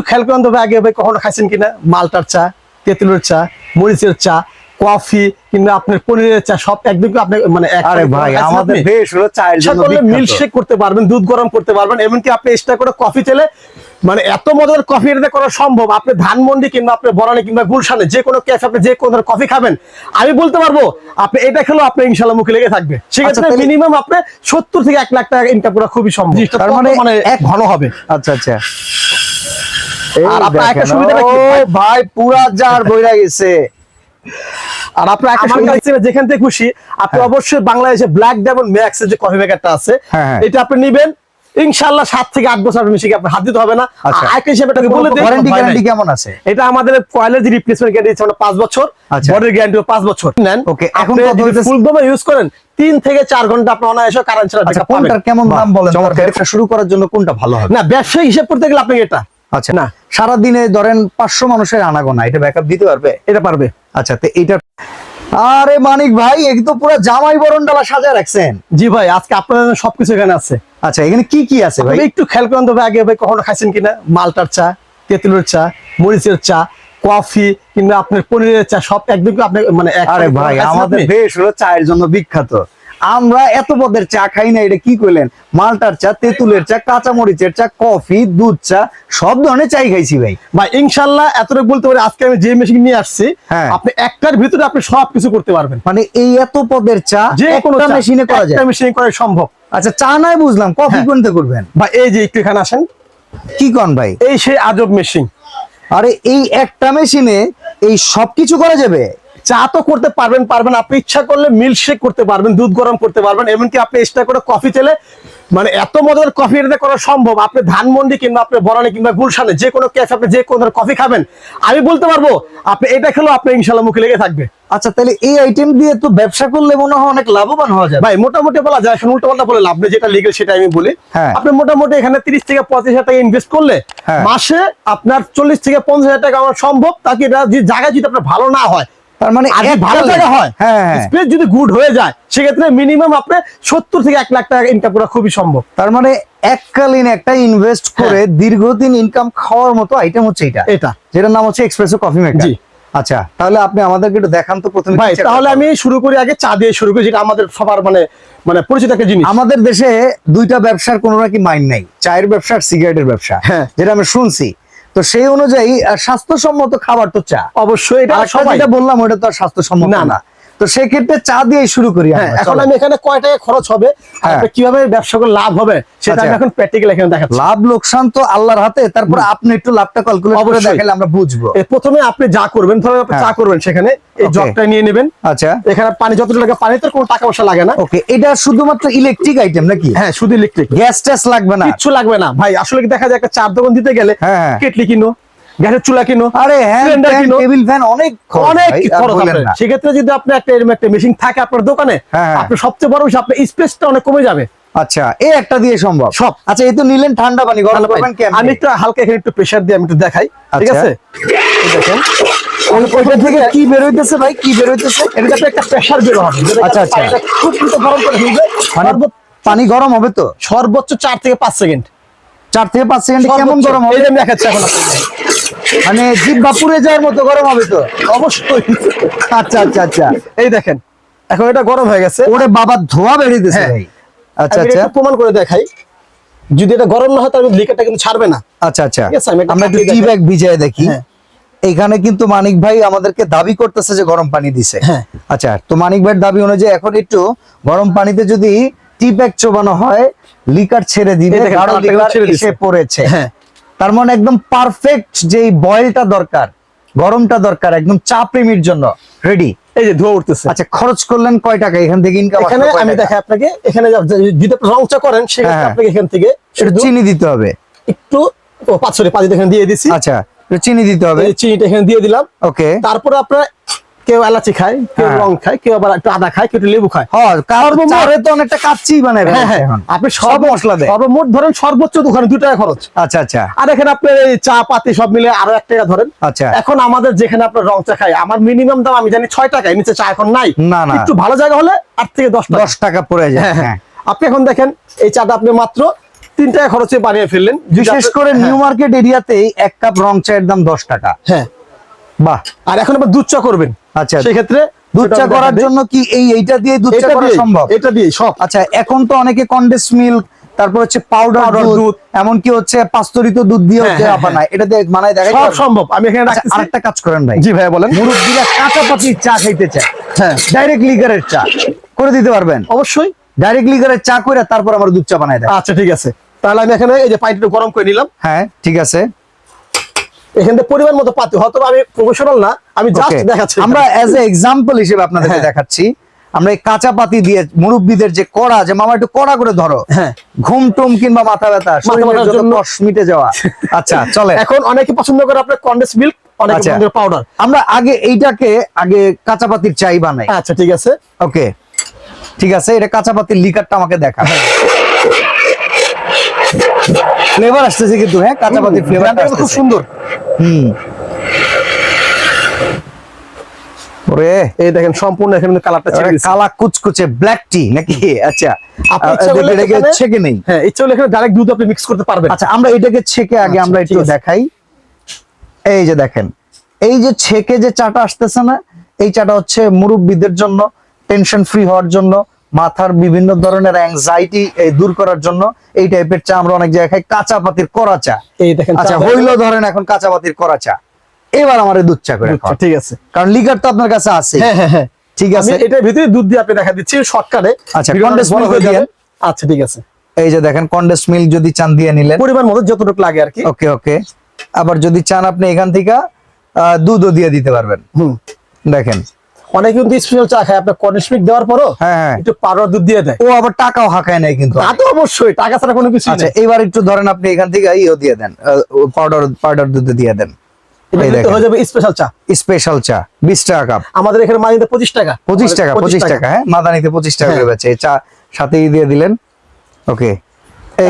খেয়াল করেন তবে আগে ভাই কখনো খাইছেন কিনা? মালটার চা তেঁতুলের চা মরিচের চা কফি কিংবা আপনার পনিরের চা সব একদম আপনি মানে এক আরে ভাই আমাদের দেশ হলো চায়ের জন্য করলে বিখ্যাত। মিল্ক শেক করতে পারবেন দুধ গরম করতে পারবেন এমনকি আপনি এক্সট্রা করে কফি চেলে মানে এত মজার কফি এটাতে করা সম্ভব। আপনি ধানমন্ডি কিংবা আপনি বরানি কিংবা গুলশানে যে কোনো ক্যাফে আপনি যে কোনো কফি খাবেন আমি বলতে পারব আপনি এটা খেলেও আপনি ইনশাল্লাহ মুখে লেগে থাকবে। সেক্ষেত্রে তাহলে- মিনিমাম আপনি সত্তর থেকে এক লাখ টাকা ইনকাম করা খুবই সম্ভব। তার মানে মানে এক ঘন হবে। আচ্ছা আচ্ছা। আর আপনার একটা? ও ভাই পুরা জার বইরা গেছে। আর আপনার আমার কাছে যেখান থেকে খুশি আপনি অবশ্যই বাংলাদেশে ব্ল্যাক ডায়মন্ড ম্যাক্স যে কফি মেকারটা আছে হ্যাঁ, হ্যাঁ। এটা আপনি নিবেন। ইনশাআল্লাহ সাত থেকে আট বছর আপনি মিশিয়ে আপনার হাত দিতে হবে না। আচ্ছা। হিসেবে এটাকে বলে দিই ওয়ারেন্টি গ্যারান্টি কেমন আছে? এটা আমাদের কয়েলের যে রিপ্লেসমেন্ট গ্যারান্টি আছে পাঁচ বছর আচ্ছা। বডির গ্যারান্টি পাঁচ বছর। নেন। Okay, এখন কত ফুল দমে ইউজ করেন তিন থেকে চার ঘণ্টা আপনি অনায়াসে কারেন্ট ছাড়া আচ্ছা পাবেন। কোনটার কেমন দাম বলেন? ব্যবসা শুরু করার জন্য কোনটা ভালো হবে? না ব্যবসায়িক হিসেব করতে গেলে আপনি এটা আচ্ছা না। সারা দিনে ধরেন পাঁচশো মানুষের আনাগোনা এটা ব্যাকআপ দিতে পারবে? এটা পারবে। আচ্ছা তো এইটা আরে মানিক ভাই এই তো পুরো জামাই বরণ ডালা সাজা রাখছেন। জি ভাই আজকে আপনাদের সবকিছু এখানে আছে। আচ্ছা এখানে কি কি আছে ভাই? একটু খেয়াল করেন তবে আগে ভাই কখনো খাইছেন কিনা? মালটার চা তেঁতুলের চা মরিচের চা কফি কিংবা আপনার পনিরের চা সব একদম আপনি মানে এক আরে ভাই আমাদের? দেশ হলো চায়ের জন্য বিখ্যাত। আমরা এত পদের চা খাই না এটা কি করলেন মালটার চা তেঁতুলের চা কাঁচা মরিচের চা কফি দুধ চা সব ধরনের চাই খাইছি ভাই। ভাই ইনশাল্লাহ এতটুকু বলতে পারি আজকে আমি যে মেশিন নিয়ে আসছি হ্যাঁ। আপনি একটার ভিতরে আপনি সব কিছু করতে পারবেন। মানে এই এত পদের চা যে কোনো মেশিনে করা যায়। মেশিনে করা সম্ভব। আচ্ছা চা নাই বুঝলাম কফি হ্যাঁ। কোনতে করবেন? ভাই এই যে একটু এখানে আসেন। কি কন ভাই? এই সেই আজব মেশিন আরে এই একটা মেশিনে এই সবকিছু করা যাবে? চা তো করতে পারবেন পারবেন আপনি ইচ্ছা করলে মিল্ক শেক করতে পারবেন দুধ গরম করতে পারবেন এমনকি আপনি এক্সট্রা করে কফি চেলে মানে এত মজার কফি এটাতে করা সম্ভব। আপনি ধানমন্ডি কিংবা আপনি বরানি কিংবা গুলশানে যে কোনো ক্যাফে আপনি যে কোনো কফি খাবেন আমি বলতে পারব আপনি এটা খেলেও আপনি ইনশাল্লাহ মুখে লেগে থাকবে। আচ্ছা তাহলে এই আইটেম দিয়ে তো ব্যবসা করলে মনে হয় অনেক লাভবান হওয়া যায় ভাই মোটামুটি বলা যায় এখন উল্টো পাল্টা বলে লাভ নেই যেটা লিগেল সেটা আমি বলি। হ্যাঁ। আপনি মোটামুটি এখানে তিরিশ থেকে পঁচিশ হাজার টাকা ইনভেস্ট করলে হ্যাঁ। মাসে আপনার চল্লিশ থেকে পঞ্চাশ হাজার টাকা আমার সম্ভব তাকে এটা যে জায়গায় যদি আপনার ভালো না হয় তার মানে ভালো জায়গা হয়। হ্যাঁ হ্যাঁ। স্পেস যদি গুড হয়ে যায় সেক্ষেত্রে মিনিমাম আপনি সত্তর থেকে এক লাখ টাকা ইনকাম করা খুবই সম্ভব। তার মানে এককালীন একটা ইনভেস্ট করে দীর্ঘদিন ইনকাম খাওয়ার মতো আইটেম হচ্ছে এটা। এটা। যেটার নাম হচ্ছে এক্সপ্রেসো কফি মেকার আচ্ছা তাহলে আপনি আমাদেরকে একটু দেখান তো প্রথমে ভাই তাহলে আমি শুরু করি আগে চা দিয়ে শুরু করি যেটা আমাদের সবার মানে মানে পরিচিত একটা জিনিস। আমাদের দেশে দুইটা ব্যবসার কোনো নাকি মাইন নাই? চায়ের ব্যবসা আর সিগারেটের ব্যবসা। হ্যাঁ। যেটা আমি শুনছি। তো সেই অনুযায়ী স্বাস্থ্যসম্মত খাবার তো চা অবশ্যই এটা সবাই বললাম ওটা তো আর স্বাস্থ্যসম্মত না না। তো সেক্ষেত্রে চা দিয়ে শুরু করি হ্যাঁ এখন আমি এখানে কয় টাকা খরচ হবে হ্যাঁ। কীভাবে ব্যবসা করে লাভ হবে সেটা আমি আচ্ছা। এখন প্র্যাকটিক্যাল এখানে দেখাচ্ছি। লাভ লোকসান তো আল্লাহর হাতে তারপর আপনি একটু লাভটা ক্যালকুলেট করে দেখালে আমরা বুঝব। প্রথমে আপনি যা করবেন ধরুন আপনি হ্যাঁ। চা করবেন সেখানে এই জগটা নিয়ে নেবেন। আচ্ছা। এখানে পানি যতটুকু লাগে পানিতে কোনো টাকা পয়সা লাগে না। ওকে এটা শুধুমাত্র ইলেকট্রিক আইটেম নাকি? হ্যাঁ শুধু ইলেকট্রিক গ্যাস ট্যাস লাগবে না। কিছু লাগবে না। ভাই আসলে কি দেখা যায় একটা চার দোকান দিতে গেলে। কেটলি কিনো। গ্যাসের চুলা কিনো আরে হ্যাঁ Cylinder কিনো। টেবিল ফ্যান অনেক অনেক খরচ বললেন আপনার। সেক্ষেত্রে যদি আপনি একটা এরকম একটা মেশিন থাকে আপনার দোকানে হ্যাঁ। আপনি সবচেয়ে বড় বিষয় আপনার স্পেসটা অনেক কমে যাবে আচ্ছা এই একটা দিয়ে সম্ভব সব। আচ্ছা এই তো নিলেন ঠান্ডা পানি গরম করবেন কেমনে? আমি একটু হালকা এখানে একটু প্রেসার দিয়ে আমি একটু দেখাই ঠিক আচ্ছা। আছে দেখেন কি বের হইতেছে ভাই কি বের হইতেছে এটাতে আপনি একটা প্রেসার বের হবে আচ্ছা, আচ্ছা। খুব দ্রুত গরম করে ফেলবে মানে পানি গরম হবে তো সর্বোচ্চ চার থেকে পাঁচ সেকেন্ড চার থেকে পাঁচ সেকেন্ড কেমন গরম হবে আমি দেখাচ্ছি এখন মানে জিব্বা পুড়ে যাওয়ার মতো গরম হবে তো? অবশ্যই। আচ্ছা আচ্ছা আচ্ছা। এই দেখেন এখন এটা গরম হয়ে গেছে। ওরে বাবা ধোয়া বেরিয়েছে হ্যাঁ। ভাই। আচ্ছা আচ্ছা। প্রমাণ করে দেখাই। যদি এটা গরম না হয় তাহলে লিকারটা কিন্তু ছাড়বে না। আচ্ছা আচ্ছা। আমরা একটু টি ব্যাগ ভিজায় দেখি। হ্যাঁ। এখানে কিন্তু মানিক ভাই আমাদেরকে দাবি করতেছে যে গরম পানি দিছে। হ্যাঁ। আচ্ছা তো মানিক ভাইয়ের দাবি অনুযায়ী এখন একটু গরম পানিতে যদি টি ব্যাগ চোবানো হয় লিকার ছেড়ে দিবে। গাঢ় লিকার এসে পড়েছে। হ্যাঁ। তার মানে একদম পারফেক্ট যেই বয়েলটা দরকার গরমটা দরকার একদম চা প্রেমীর জন্য রেডি এই যে ধোয়া উঠতেছে। আচ্ছা খরচ করলেন কয় টাকা? এখান থেকে ইনকাম এখানে আমি দেখাই আপনাকে এখানে যদি রং চা করেন সেক্ষেত্রে হ্যাঁ। আপনাকে এখান থেকে চিনি দিতে হবে। একটু পাঁচ সরি পাঁচ এখানে দিয়ে দিছি। আচ্ছা চিনি দিতে হবে। এই চিনিটা এখানে দিয়ে দিলাম। ওকে তারপরে আপনার কেউ এলাচি খায় কেউ হ্যাঁ। রং খায় কেউ আবার একটু আদা খায় কেউ লেবু খায়। তো অনেকটা কাচ্চি হ্যাঁ হ্যাঁ। এখন। আপনি সব মশলা দেয়। সর্বমোট ধরেন সর্বোচ্চ ওখানে দু টাকা খরচ। আচ্ছা আচ্ছা। আর এখানে আপনার এই চা পাতি সব মিলে আরও এক টাকা ধরেন। আচ্ছা। এখন আমাদের যেখানে আপনার রং চা খাই আমার মিনিমাম দাম আমি জানি ছয় টাকায় নিচে চা এখন নাই। না, না। একটু ভালো জায়গা হলে আট থেকে দশ দশ টাকা পড়ে যায় হ্যাঁ আপনি এখন দেখেন এই চাটা আপনি মাত্র তিন টাকা খরচে বানিয়ে ফেললেন। বিশেষ করে নিউ মার্কেট এরিয়াতেই এক কাপ রং চায়ের দাম দশ টাকা। হ্যাঁ। বাহ। আর এখন আবার দুধ চা করবেন। আচ্ছা সেক্ষেত্রে দুধ চা করার জন্য কি এই এইটা দিয়ে দুধ চা করা সম্ভব? এটা দিয়ে সব। আচ্ছা এখন তো অনেকে কন্ডেন্স মিল্ক তারপর হচ্ছে পাউডার দুধ। এমনকি হচ্ছে পাস্তরিত দুধ দিয়ে হচ্ছে হ্যাঁ, বানায়। এটা দিয়ে মানায় দেখা সব সম্ভব। আমি এখানে আচ্ছা আরেকটা কাজ করেন ভাই। জি ভাইয়া বলেন। মুরব্বীরা কাঁচা পাতির চা খাইতে চায়। হ্যাঁ। ডাইরেক্ট লিগারের চা। করে দিতে পারবেন। অবশ্যই। ডাইরেক্ট লিগারের চা করে তারপর আমার দুধ চা বানায় দেয় আচ্ছা ঠিক আছে। তাহলে আমি এখানে এই যে পানিটা গরম করে নিলাম। হ্যাঁ ঠিক আছে। এখান থেকে পরিমাণ মতো পাতি হয়তো আমি প্রফেশনাল না আমি জাস্ট দেখাচ্ছি আমরা এজ এ এক্সাম্পল হিসেবে আপনাদেরকে হ্যাঁ। দেখাচ্ছি। আমরা এই কাঁচা পাতি দিয়ে মুরব্বীদের যে কড়া যে মামা একটু কড়া করে ধরো। হ্যাঁ। ঘুম টুম কিংবা মাথা ব্যথা মিটে যাওয়া। আচ্ছা চলে এখন অনেকে পছন্দ করে আপনার কন্ডেন্স মিল্ক অনেকে পাউডার আমরা আগে এইটাকে আগে কাঁচা পাতির চাই বানাই। আচ্ছা ঠিক আছে। ওকে ঠিক আছে এটা কাঁচা পাতির লিকারটা আমাকে দেখা। ফ্লেভার আসতেছে কিন্তু হ্যাঁ? কাঁচা পাতির ফ্লেভার খুব সুন্দর। হুম। ওরে এই দেখেন সম্পূর্ণ এখানে কালারটা ছেড়ে দিচ্ছে কালা কুচকুচে ব্ল্যাক টি নাকি? আচ্ছা। আপনি এটাকে ছেঁকে নেই। হ্যাঁ ইচ্ছা হলে এখানে ডাইরেক্ট দুধ আপনি মিক্স করতে পারবেন। আচ্ছা আমরা এটাকে ছেঁকে আগে আচ্ছা, আমরা একটু দেখাই। এই যে দেখেন এই যে ছেঁকে যে চাটা আসতেছে না এই চাটা হচ্ছে মুরব্বীদের জন্য টেনশন ফ্রি হওয়ার জন্য মাথার বিভিন্ন ধরনের অ্যাংজাইটি দূর করার জন্য এই টাইপের চা আমরা অনেক জায়গায় কাঁচা পাতির করা চা। এই দেখেন আচ্ছা হইল ধরেন এখন কাঁচা পাতির করা চা। এবার আমার দুধ চা করে। ঠিক আছে। কারণ লিগার তো আপনার কাছে আছে। হ্যাঁ হ্যাঁ হ্যাঁ। ঠিক আছে। এটার ভিতরে দুধ দিয়ে আপনি দেখা দিচ্ছি শর্টকাটে। আচ্ছা, হয়ে যাবে। আচ্ছা ঠিক আছে। এই যে দেখেন কন্ডেন্স মিল্ক যদি চান দিয়ে নিলেন। পরিমাণ মতো যতটুকু লাগে আর কি। ওকে ওকে। আবার যদি চান আপনি এখান থেকে আহ, দুধও দিয়ে দিতে পারবেন। হুম। দেখেন। অনেকে কিন্তু স্পেশাল চা খায়। আপনার মিল্ক দেওয়ার পরও হ্যাঁ হ্যাঁ। একটু পাউডার দুধ দিয়ে দেয়। ও আবার টাকাও হাঁকায় নাই কিন্তু। তা তো অবশ্যই টাকা ছাড়া কোনো কিছু আচ্ছা এবার একটু ধরেন আপনি এখান থেকে ইও দিয়ে দেন পাউডার পাউডার দুধ দিয়ে দেন। হয়ে যাবে স্পেশাল চা। স্পেশাল চা বিশ টাকা কাপ আমাদের এখানে পঁচিশ টাকা। পঁচিশ টাকা পঁচিশ টাকা হ্যাঁ মাদানিতে পঁচিশ টাকা করে হ্যাঁ। বেচে চা সাথেই দিয়ে দিলেন। ওকে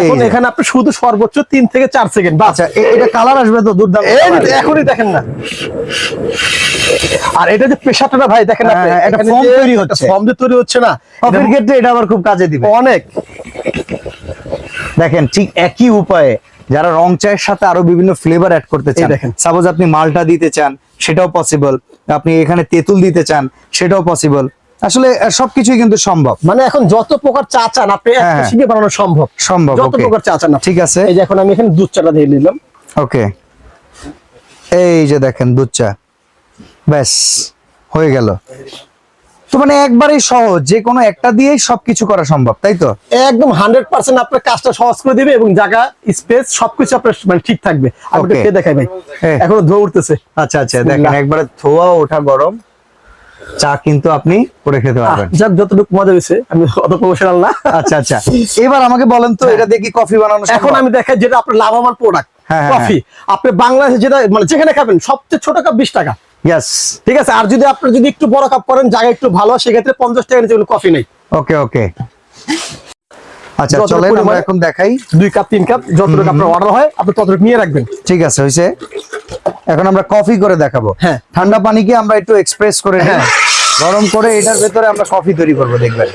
এখন এখানে আপনি শুধু সর্বোচ্চ তিন থেকে চার সেকেন্ড আচ্ছা এটা কালার আসবে তো দুর্দান্ত এখনই দেখেন না। আর এটা যে ভাই দেখেন আপনি হ্যাঁ, একটা যে তৈরি হচ্ছে। foam যে তৈরি হচ্ছে না কফির ক্ষেত্রে এটা আবার খুব কাজে দিবে। অনেক। দেখেন ঠিক একই উপায়ে যারা রং চায়ের সাথে আরও বিভিন্ন ফ্লেভার অ্যাড করতে চান দেখেন। সাপোজ আপনি মালটা দিতে চান সেটাও পসিবল আপনি এখানে তেঁতুল দিতে চান সেটাও পসিবল আসলে সবকিছুই কিন্তু সম্ভব। মানে এখন যত প্রকার চা চান আপনি হ্যাঁ। শিখে বানানো সম্ভব। সম্ভব যত প্রকার চা চান আপনি। ঠিক আছে। এই যে এখন আমি এখানে দুধ চাটা দিয়ে নিলাম ওকে এই যে দেখেন দুধ চা। ব্যাস হয়ে গেল। তো মানে একবারেই সহজ যে কোনো একটা দিয়েই সবকিছু করা সম্ভব তাই তো? একদম হান্ড্রেড পার্সেন্ট আপনার কাজটা সহজ করে দিবে এবং জায়গা স্পেস সবকিছু আপনার মানে ঠিক থাকবে। আমি একটু দেখাই ভাই। হ্যাঁ। এখনও ধোয়া উঠতেছে। আচ্ছা আচ্ছা দেখেন। একবারে ধোয়া ওঠা গরম। চা কিন্তু আপনি করে খেতে পারবেন। যাক যতটুকু মজা হয়েছে আমি অত প্রফেশনাল না। আচ্ছা আচ্ছা। এবার আমাকে বলেন তো এটা দিয়ে কি কফি বানানো হ্যাঁ। এখন আমি দেখাই যেটা আপনার লাভবান প্রোডাক্ট হ্যাঁ, হ্যাঁ, কফি আপনি বাংলাদেশে যেটা মানে যেখানে খাবেন সবচেয়ে ছোট কাপ বিশ টাকা। ইয়েস ঠিক আছে? আর যদি আপনি যদি একটু বড় কাপ করেন জায়গা একটু ভালো হয়, সেক্ষেত্রে পঞ্চাশ টাকা নিচে কফি নেই। ওকে ওকে আচ্ছা চলেন আমরা এখন দেখাই। দুই কাপ তিন কাপ যতটুকু আপনার অর্ডার হয় আপনি ততটুকু নিয়ে রাখবেন। ঠিক আছে হয়েছে। এখন আমরা কফি করে দেখাবো। হ্যাঁ। ঠান্ডা পানিকে আমরা একটু এক্সপ্রেস করে হ্যাঁ। গরম করে এটার ভেতরে আমরা কফি তৈরি করব দেখবেন।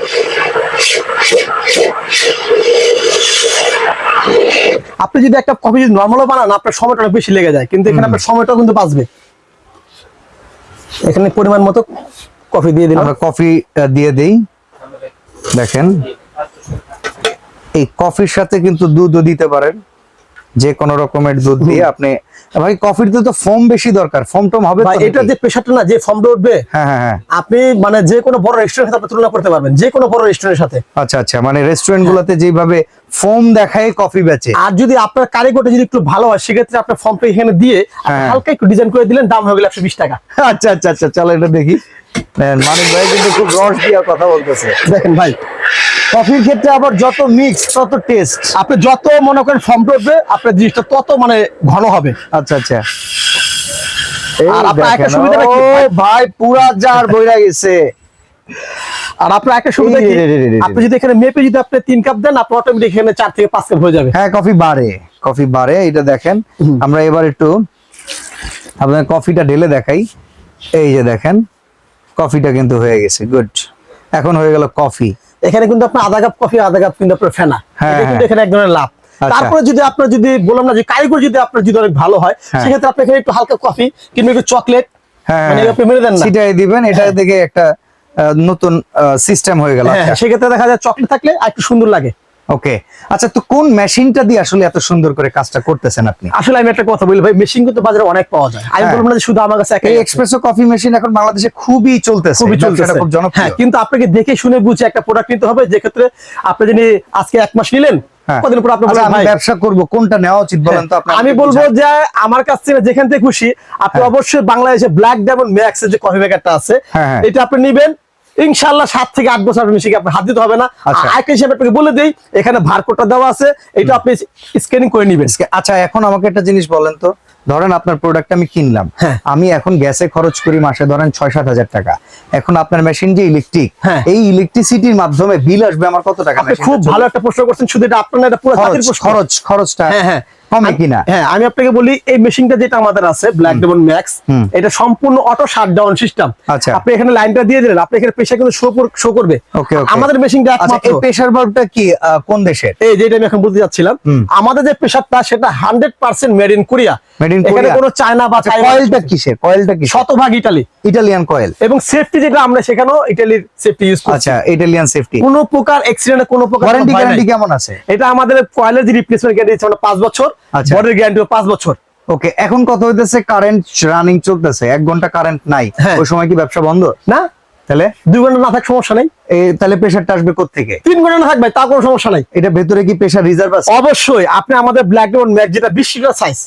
আপনি যদি একটা কফি যদি নর্মালও বানান আপনার সময়টা অনেক বেশি লেগে যায়। কিন্তু এখানে আপনার সময়টাও কিন্তু বাঁচবে। এখানে পরিমাণ মতো কফি দিয়ে দিলাম। আমরা কফি দিয়ে দেই। দেখেন। এই কফির সাথে কিন্তু দুধও দিতে পারেন। যে কোনো রকমের দুধ দিয়ে আপনি ভাই কফিতে তো ফোম বেশি দরকার ফোম টোম হবে ভাই এটা যে প্রেশারটা না যে ফর্মটা উঠবে হ্যাঁ হ্যাঁ হ্যাঁ। আপনি মানে যে কোনো বড় রেস্টুরেন্টের সাথে তুলনা করতে পারবেন যে কোনো বড় রেস্টুরেন্টের সাথে। আচ্ছা আচ্ছা মানে রেস্টুরেন্ট গুলোতে যেভাবে ফোম দেখায় কফি বেচে। আর যদি আপনার কারিগরটা যদি একটু ভালো হয় সেক্ষেত্রে আপনার ফর্মটা এখানে দিয়ে হ্যাঁ। হালকা একটু ডিজাইন করে দিলেন দাম হয়ে গেল একশো বিশ টাকা। আচ্ছা আচ্ছা আচ্ছা চলো এটা দেখি। মানিক ভাই কিন্তু খুব রস দিয়ে কথা বলতেছে। দেখেন ভাই কফির ক্ষেত্রে আবার যত মিক্স তত টেস্ট আপনি যত মনে করেন ফর্মটা উঠবে আপনার জিনিসটা তত মানে ঘন হবে। আচ্ছা আচ্ছা। আর আপনার একটা দেখেন, কি? ভাই? পুরা জার বইরা গেছে। আর আপনার একটা সুবিধা কি। আপনি যদি এখানে মেপে যদি আপনি তিন কাপ দেন আপনার অটোমেটিক এখানে চার থেকে পাঁচ কাপ হয়ে যাবে। হ্যাঁ কফি বাড়ে কফি বাড়ে এটা দেখেন। আমরা এবার একটু আপনার কফিটা ঢেলে দেখাই। এই যে দেখেন কফিটা কিন্তু হয়ে গেছে গুড এখন হয়ে গেল কফি। এখানে কিন্তু আপনার আধা কাপ কফি আধা কাপ কিন্তু আপনার ফেনা। হ্যাঁ, কিন্তু হ্যাঁ। এখানে এক ধরনের লাভ। আচ্ছা। তারপরে যদি আপনার যদি বললাম না যে কারিগর যদি আপনার যদি অনেক ভালো হয় হ্যাঁ। সেক্ষেত্রে আপনি এখানে একটু হালকা কফি কিংবা একটু চকলেট হ্যাঁ। মানে আপনি মেরে দেন না। সেটাই দিবেন এটা দেখে থেকে একটা নতুন সিস্টেম হয়ে গেল। হ্যাঁ সেক্ষেত্রে দেখা যায় চকলেট থাকলে আর একটু সুন্দর লাগে। ওকে আচ্ছা তো কোন মেশিনটা দিয়ে আসলে এত সুন্দর করে কাজটা করতেছেন আপনি? আসলে আমি একটা কথা বলি ভাই মেশিন কিন্তু বাজারে অনেক পাওয়া যায়। আমি হ্যাঁ। বলব না যে শুধু আমার কাছে এক্সপ্রেসো কফি মেশিন এখন বাংলাদেশে খুবই চলতেছে। খুবই চলতেছে। খুব হ্যাঁ জনপ্রিয় কিন্তু আপনাকে দেখে শুনে বুঝে একটা প্রোডাক্ট নিতে হবে যে ক্ষেত্রে আপনি যদি আজকে এক মাস নিলেন হ্যাঁ। কদিন পর আপনি আমি ব্যবসা করব কোনটা নেওয়া উচিত বলেন তো আপনি আমি বলব যে আমার কাছ থেকে যেখান থেকে খুশি আপনি হ্যাঁ। অবশ্যই বাংলাদেশে ব্ল্যাক ডায়মন্ড ম্যাক্স এর যে কফি মেকারটা আছে হ্যাঁ, হ্যাঁ। এটা আপনি নিবেন। ইনশাআল্লাহ সাত থেকে আট বছর আপনি মেশিনকে আপনার হাত দিতে হবে না। আচ্ছা। আরেকটা হিসেবে আপনাকে বলে দেই এখানে ভারকোডটা দেওয়া আছে এটা আপনি স্ক্যানিং করে নিবেন। আচ্ছা এখন আমাকে একটা জিনিস বলেন তো। ধরেন আপনার প্রোডাক্ট আমি কিনলাম। হ্যাঁ। আমি এখন গ্যাসে খরচ করি মাসে ধরেন ছয় সাত হাজার টাকা। এখন আপনার মেশিন যে ইলেকট্রিক হ্যাঁ। এই ইলেকট্রিসিটির মাধ্যমে বিল আসবে আমার কত টাকা? আপনি খুব ভালো একটা প্রশ্ন করছেন শুধু এটা আপনার এটা পুরো খরচ খরচ খরচটা। হ্যাঁ হ্যাঁ। কমে কিনা? হ্যাঁ আমি আপনাকে বলি এই মেশিনটা যেটা আমাদের আছে ব্ল্যাক ডেমন ম্যাক্স এটা সম্পূর্ণ অটো শাটডাউন সিস্টেম আচ্ছা। আপনি এখানে লাইনটা দিয়ে দিলেন আপনি এখানে কিন্তু শো শো করবে। আমাদের মেশিনটা আচ্ছা এই প্রেসার বাল্বটা কি কোন দেশের? এই যেটা আমি এখন বলতে যাচ্ছিলাম। আমাদের যে প্রেসারটা সেটা hundred percent made in Korea Made এখানে কোনো চায়না বা কয়েলটা কিসের? কয়েলটা কিসের? শতভাগ ইটালি ইটালিয়ান কয়েল এবং সেফটি যেটা আমরা সেখানেও ইটালির সেফটি ইউজ করছি। আচ্ছা ইটালিয়ান সেফটি কোনো প্রকার অ্যাক্সিডেন্টে কোনো প্রকার ওয়ারেন্টি। গ্যারান্টি কেমন আছে? এটা আমাদের কয়েলের যে রিপ্লেসমেন্ট গ্যারান্টি দিচ্ছে আমরা পাঁচ বছর। বডির গ্যারান্টি পাঁচ বছর। ওকে এখন কত হইতেছে? কারেন্ট রানিং চলতেছে। এক ঘণ্টা কারেন্ট নাই। হ্যাঁ। ওই সময় কি ব্যবসা বন্ধ? না। তাহলে? দুই ঘণ্টা না থাক সমস্যা নেই। তাহলে প্রেসারটা আসবে থেকে তিন ঘণ্টা না থাকবে তা কোনো সমস্যা নাই। এটা ভেতরে কি প্রেসার রিজার্ভ আছে? অবশ্যই আপনি আমাদের ব্ল্যাক ডেমন ম্যাক যেটা বিশ লিটার সাইজ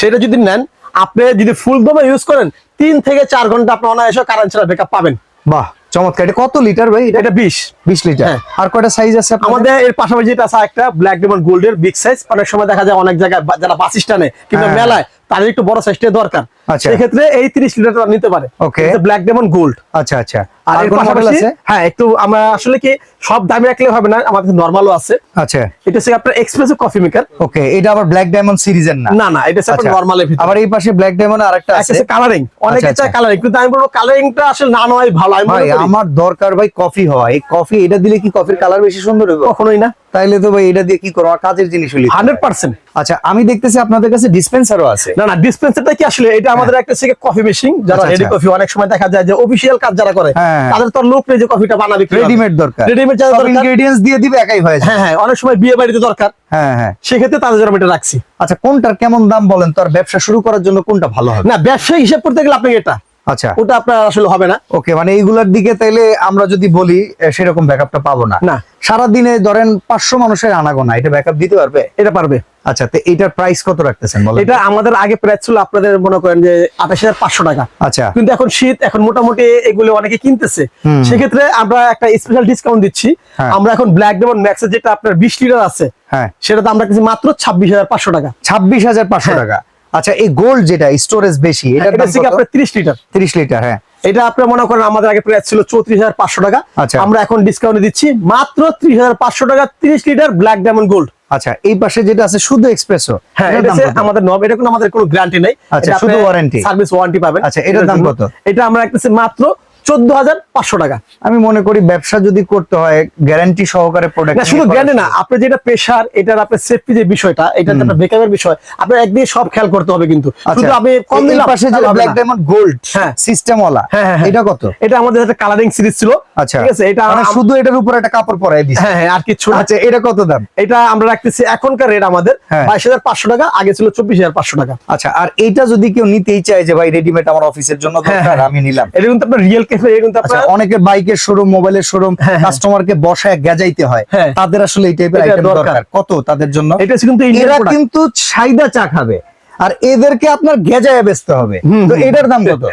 সেটা যদি নেন আপনি যদি ফুল দমে ইউজ করেন তিন থেকে চার ঘণ্টা আপনি অনায়াসে কারেন্ট ছাড়া ব্যাকআপ পাবেন। বাহ। চমৎকার। এটা কত লিটার ভাই? এটা এটা বিশ। বিশ লিটার। আর কয়টা সাইজ আছে আমাদের এর পাশাপাশি যেটা আছে একটা ব্ল্যাক ডায়মন্ড গোল্ডের বিগ সাইজ অনেক সময় দেখা যায় অনেক জায়গায় যারা বাস স্ট্যান্ডে কিংবা হ্যাঁ। মেলায় তাদের একটু বড় সাইজটা দরকার। আচ্ছা। সেক্ষেত্রে এই তিরিশ লিটার নিতে পারে। Okay. ব্ল্যাক ডেমন গোল্ড আচ্ছা আচ্ছা। আর এর পাশাপাশি আছে? হ্যাঁ একটু আমরা আসলে কি সব দামি রাখলে হবে না আমাদের নর্মালও আছে। আচ্ছা। এটা হচ্ছে আপনার এক্সপ্রেসিভ কফি মেকার ওকে এটা আবার ব্ল্যাক ডায়মন্ড সিরিজের না? না না এটা হচ্ছে আপনার আচ্ছা। নর্মালের ভিতরে। আবার এই পাশে ব্ল্যাক ডায়মন্ড আরেকটা আছে। কালারিং অনেকে আচ্ছা, চায় আচ্ছা। কালারিং কিন্তু আমি বলব কালারিংটা আসলে না নয় ভালো। আমি আমার দরকার ভাই কফি হওয়া। এই কফি এটা দিলে কি কফির কালার বেশি সুন্দর হবে কখনোই না। তাইলে তো ভাই এটা দিয়ে কি করব? কাজের জিনিস হইলে হান্ড্রেড পার্সেন্ট। আচ্ছা আমি দেখতেছি আপনাদের কাছে ডিসপেন্সারও আছে। না না ডিসপেন্সারটা কি আসলে? এটা আমাদের একটা হচ্ছে কফি মেশিন যারা হ্যাঁ। আচ্ছা, রেডি আচ্ছা। কফি অনেক সময় দেখা যায় যে অফিসিয়াল কাজ যারা করে হ্যাঁ, হ্যাঁ। তাদের তো লোক নেই যে কফিটা বানাবে রেডিমেড দরকার। রেডিমেড যারা দরকার ইনগ্রেডিয়েন্টস দিয়ে দিবে একাই হয়ে যায় হ্যাঁ হ্যাঁ অনেক সময় বিয়ে বাড়িতে দরকার। হ্যাঁ হ্যাঁ। সেক্ষেত্রে তাদের জন্য এটা রাখছি। আচ্ছা কোনটার কেমন দাম বলেন? তো আর ব্যবসা শুরু করার জন্য কোনটা ভালো হবে? না ব্যবসায়িক হিসাব করতে গেলে আপনি এটা আচ্ছা। ওটা আপনার আসলে হবে না। ওকে মানে এইগুলার দিকে তাইলে আমরা যদি বলি সেরকম ব্যাকআপটা পাবো না। না। সারা দিনে ধরেন পাঁচশো মানুষের আনাগোনা এটা ব্যাকআপ দিতে পারবে? এটা পারবে। আচ্ছা তো এইটার প্রাইস কত রাখতেছেন বলেন? এটা আমাদের আগে প্রাইস ছিল আপনাদের মনে করেন যে আঠাশ হাজার পাঁচশো টাকা। আচ্ছা। কিন্তু এখন শীত এখন মোটামুটি এগুলো অনেকে কিনতেছে। সেক্ষেত্রে আমরা একটা স্পেশাল ডিসকাউন্ট দিচ্ছি। হ্যাঁ। আমরা এখন ব্ল্যাক ডেমন ম্যাক্সের যেটা আপনার বিশ লিটার আছে হ্যাঁ। সেটাতে আমরা কিছু মাত্র ছাব্বিশ হাজার পাঁচশো টাকা। ছাব্বিশ হাজার পাঁচশো হ্যাঁ। টাকা। আচ্ছা এই গোল্ড যেটা স্টোরেজ বেশি এটা দাম কি আপনার তিরিশ লিটার তিরিশ লিটার হ্যাঁ। এটা আপনার মনে করেন আমাদের আগে প্রাইস ছিল চৌত্রিশ হাজার পাঁচশো টাকা। আচ্ছা। আমরা এখন ডিসকাউন্টে দিচ্ছি মাত্র ত্রিশ হাজার পাঁচশো টাকা তিরিশ লিটার ব্ল্যাক ডায়মন্ড গোল্ড আচ্ছা এই পাশে যেটা আছে শুধু এক্সপ্রেসো হ্যাঁ এটা আমাদের নব এটা কোনো আমাদের কোনো গ্যারান্টি নাই। আচ্ছা, শুধু ওয়ারেন্টি সার্ভিস ওয়ারেন্টি পাবেন। আচ্ছা, এটার দাম কত? এটা আমরা রাখতেছি মাত্র চোদ্দ হাজার পাঁচশো টাকা। আমি মনে করি ব্যবসা যদি করতে হয় গ্যারান্টি সহকারে প্রোডাক্ট শুধু গ্যারান্টি না আপনি যেটা প্রেশার এটার আপনার সেফটি যে বিষয়টা এটা একটা বেকআপের বিষয়। আপনার একদিকে সব খেয়াল করতে হবে কিন্তু। শুধু আপনি কম পাশে যে ব্ল্যাক ডায়মন্ড গোল্ড হ্যাঁ। সিস্টেম ওয়ালা হ্যাঁ, হ্যাঁ, হ্যাঁ। এটা কত? এটা আমাদের একটা কালারিং সিরিজ ছিল। আচ্ছা ঠিক আছে এটা শুধু এটার উপর একটা কাপড় পরাই দিছে হ্যাঁ হ্যাঁ আর কিছু না। আচ্ছা এটা কত দাম? এটা আমরা রাখতেছি এখনকার রেট আমাদের হ্যাঁ। বাইশ হাজার পাঁচশো টাকা আগে ছিল চব্বিশ হাজার পাঁচশো টাকা। আচ্ছা আর এইটা যদি কেউ নিতেই চায় যে ভাই রেডিমেড আমার অফিসের জন্য হ্যাঁ, দরকার হ্যাঁ। আমি নিলাম। এটা কিন্তু আপনার রিয়েল এটা কিন্তু আচ্ছা আপনার বাইকের শোরুম মোবাইলের শোরুম। কাস্টমারকে বসায় গেজাইতে হয়। হ্যাঁ। তাদের আসলে এই টাইপের আইটেম দরকার। কত তাদের জন্য? এটা কিন্তু ইন্ডিয়ান এরা কিন্তু সাইদা চা খাবে। আর এদেরকে আপনার গেজায় বেচতে হবে। তো এটার দাম কত?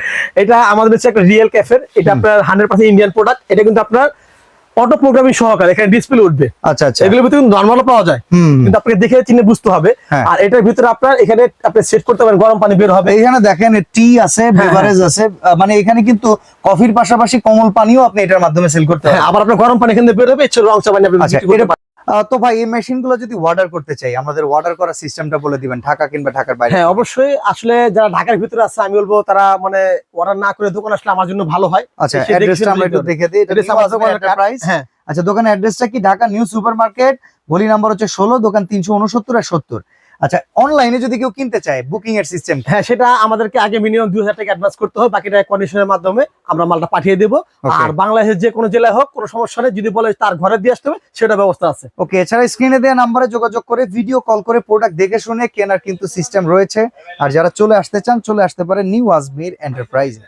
এটা আমাদের হচ্ছে একটা রিয়েল ক্যাফের এটা আপনার হান্ড্রেড পার্সেন্ট ইন্ডিয়ান প্রোডাক্ট এটা কিন্তু আপনার অটো প্রোগ্রামিং সহকারে এখানে ডিসপ্লে উঠবে। আচ্ছা আচ্ছা। এগুলোর ভিতরে কিন্তু নর্মালও পাওয়া যায়। কিন্তু আপনাকে দেখে চিনে বুঝতে হবে। হ্যাঁ। আর এটার ভিতরে আপনার এখানে আপনি সেট করতে পারেন গরম পানি বের হবে। এখানে দেখেন টি আছে হ্যাঁ, বেভারেজ আছে। মানে এখানে কিন্তু কফির পাশাপাশি কমল পানিও আপনি এটার মাধ্যমে সেল করতে হ্যাঁ, পারেন। আবার আপনার গরম পানি এখানে বের হবে ইচ্ছে রং চা পানি আপনি তো ভাই এই মেশিনগুলো যদি অর্ডার করতে চাই আমাদের অর্ডার করার সিস্টেমটা বলে দিবেন ঢাকা কিংবা ঢাকার বাইরে। হ্যাঁ অবশ্যই। আসলে যারা ঢাকার ভিতরে আছে আমি বলব তারা মানে অর্ডার না করে দোকান আসলে আমার জন্য ভালো হয়। আচ্ছা দেখে অ্যাড্রেসটা আমরা একটু দেখে দিই এটা এন্টারপ্রাইজ হ্যাঁ। আচ্ছা দোকানের অ্যাড্রেসটা কি? ঢাকা নিউ সুপারমার্কেট গলি নাম্বার হচ্ছে ষোলো দোকান তিনশো উনসত্তর আর সত্তর। আচ্ছা অনলাইনে যদি কেউ কিনতে চায় বুকিং এর সিস্টেম হ্যাঁ সেটা আমাদেরকে আগে মিনিমাম দুই হাজার টাকা অ্যাডভান্স করতে হবে বাকিটা কন্ডিশনের মাধ্যমে আমরা মালটা পাঠিয়ে দেবো। আর বাংলাদেশের যে কোনো জেলায় হোক কোনো সমস্যা নেই যদি বলে তার ঘরে দিয়ে আসতে হবে সেটা ব্যবস্থা আছে। ওকে এছাড়া স্ক্রিনে দেওয়া নাম্বারে যোগাযোগ করে ভিডিও কল করে প্রোডাক্ট দেখে শুনে কেনার কিন্তু সিস্টেম রয়েছে। আর যারা চলে আসতে চান চলে আসতে পারে নিউ আজমির এন্টারপ্রাইজে